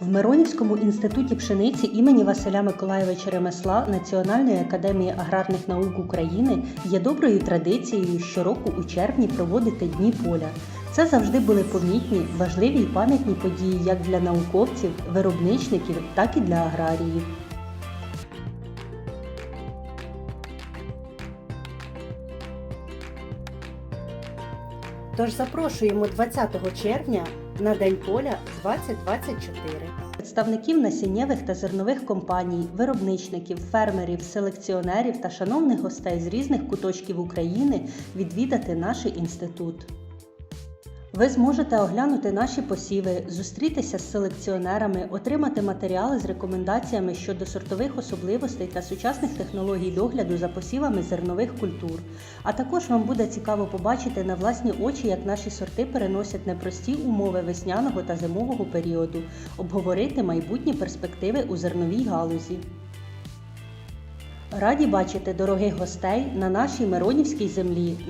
В Миронівському інституті пшениці імені Василя Миколайовича Ремесла Національної академії аграрних наук України є доброю традицією щороку у червні проводити дні поля. Це завжди були помітні, важливі й пам'ятні події як для науковців, виробничників, так і для аграріїв. Тож запрошуємо 20 червня на День поля 2024. Представників насіннєвих та зернових компаній, виробничників, фермерів, селекціонерів та шановних гостей з різних куточків України відвідати наш інститут. Ви зможете оглянути наші посіви, зустрітися з селекціонерами, отримати матеріали з рекомендаціями щодо сортових особливостей та сучасних технологій догляду за посівами зернових культур. А також вам буде цікаво побачити на власні очі, як наші сорти переносять непрості умови весняного та зимового періоду, обговорити майбутні перспективи у зерновій галузі. Раді бачити дорогих гостей на нашій Миронівській землі.